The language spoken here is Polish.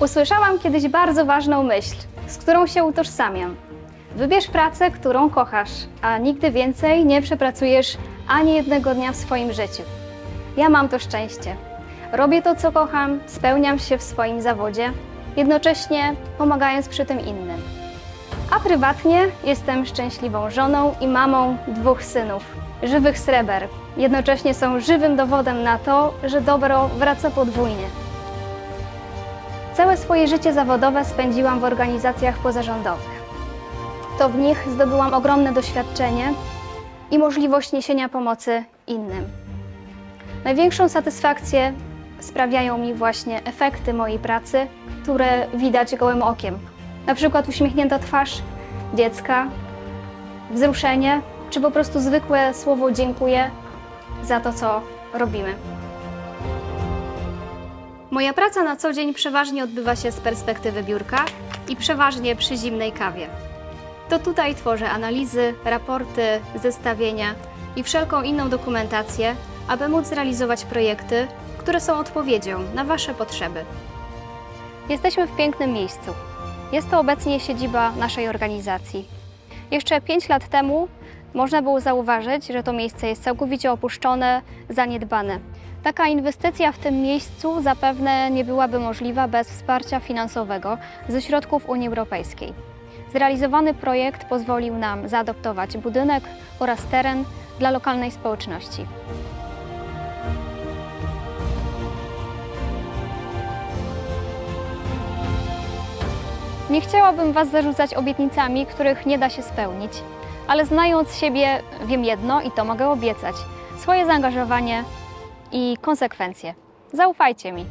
Usłyszałam kiedyś bardzo ważną myśl, z którą się utożsamiam. Wybierz pracę, którą kochasz, a nigdy więcej nie przepracujesz ani jednego dnia w swoim życiu. Ja mam to szczęście. Robię to, co kocham, spełniam się w swoim zawodzie, jednocześnie pomagając przy tym innym. A prywatnie jestem szczęśliwą żoną i mamą dwóch synów, żywych sreber. Jednocześnie są żywym dowodem na to, że dobro wraca podwójnie. Całe swoje życie zawodowe spędziłam w organizacjach pozarządowych. To w nich zdobyłam ogromne doświadczenie i możliwość niesienia pomocy innym. Największą satysfakcję sprawiają mi właśnie efekty mojej pracy, które widać gołym okiem. Na przykład uśmiechnięta twarz dziecka, wzruszenie, czy po prostu zwykłe słowo dziękuję za to, co robimy. Moja praca na co dzień przeważnie odbywa się z perspektywy biurka i przeważnie przy zimnej kawie. To tutaj tworzę analizy, raporty, zestawienia i wszelką inną dokumentację, aby móc realizować projekty, które są odpowiedzią na Wasze potrzeby. Jesteśmy w pięknym miejscu. Jest to obecnie siedziba naszej organizacji. Jeszcze 5 lat temu można było zauważyć, że to miejsce jest całkowicie opuszczone, zaniedbane. Taka inwestycja w tym miejscu zapewne nie byłaby możliwa bez wsparcia finansowego ze środków Unii Europejskiej. Zrealizowany projekt pozwolił nam zaadoptować budynek oraz teren dla lokalnej społeczności. Nie chciałabym Was zarzucać obietnicami, których nie da się spełnić, ale znając siebie, wiem jedno i to mogę obiecać: swoje zaangażowanie i konsekwencje. Zaufajcie mi.